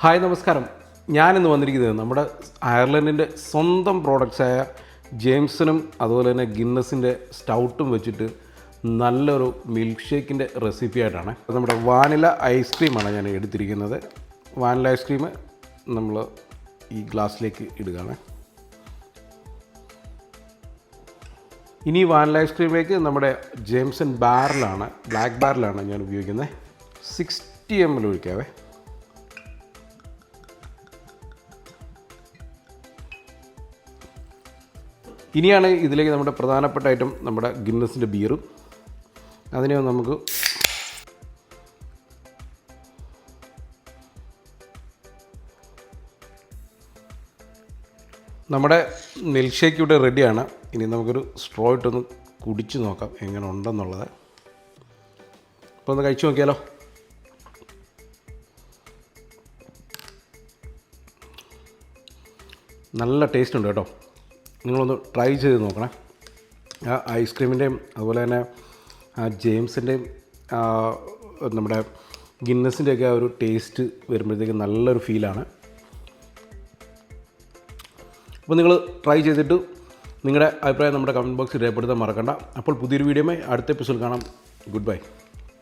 Hi നമസ്കാരം. ഞാനിന്ന് വന്നിരിക്കുന്നത് നമ്മുടെ അയർലൻഡിന്റെ സ്വന്തം പ്രോഡക്റ്റ്സായ ജെയിംസിനും അതുപോലെ തന്നെ ഗിന്നസിന്റെ സ്റ്റൗട്ടും വെച്ചിട്ട് നല്ലൊരു മിൽക്ക് ഷേക്കിന്റെ റെസിപ്പി ആയിട്ടാണ് നമ്മുടെ വാനില ഐസ്ക്രീമാണ് ഞാൻ എടുത്തിരിക്കുന്നത്. വാനില ഐസ്ക്രീം നമ്മൾ ഈ ഗ്ലാസ്സിലേക്ക് ഇടുകയാണ്. ഇനി വാനില ഐസ്ക്രീമിലേക്ക് നമ്മുടെ ജെയിംസൺ ബാരലാണ് ബ്ലാക്ക് ബാരലാണ് ഞാൻ ഉപയോഗിക്കുന്നത്. സിക്സ്റ്റി എം എൽ ഒഴിക്കാവേ. ഇനിയാണ് ഇതിലേക്ക് നമ്മുടെ പ്രധാനപ്പെട്ട ഐറ്റം നമ്മുടെ ഗിന്നസിന്റെ ബിയർ അതിനെ നമുക്ക് നമ്മുടെ മിൽക്ക് ഇവിടെ റെഡിയാണ് ഇനി നമുക്കൊരു സ്ട്രോ ഇട്ടൊന്ന് കുടിച്ച് നോക്കാം എങ്ങനെ ഉണ്ടെന്നുള്ളത് അപ്പോൾ ഒന്ന് കഴിച്ചു നോക്കിയാലോ? നല്ല ടേസ്റ്റ് ഉണ്ട് കേട്ടോ. നിങ്ങളൊന്ന് ട്രൈ ചെയ്ത് നോക്കണേ. ആ ഐസ്ക്രീമിന്റെയും അതുപോലെ തന്നെ ആ ജെയിംസിന്റെയും നമ്മുടെ ഗിന്നസിന്റെയൊക്കെ ആ ഒരു ടേസ്റ്റ് വരുമ്പോഴത്തേക്ക് നല്ലൊരു ഫീലാണ് അപ്പോൾ നിങ്ങൾ ട്രൈ ചെയ്തിട്ട് നിങ്ങളുടെ അഭിപ്രായം നമ്മുടെ കമന്റ് ബോക്സിൽ രേഖപ്പെടുത്താൻ മറക്കണ്ട. അപ്പോൾ പുതിയൊരു വീഡിയോയുമായി അടുത്ത എപ്പിസോഡ് കാണാം. Good bye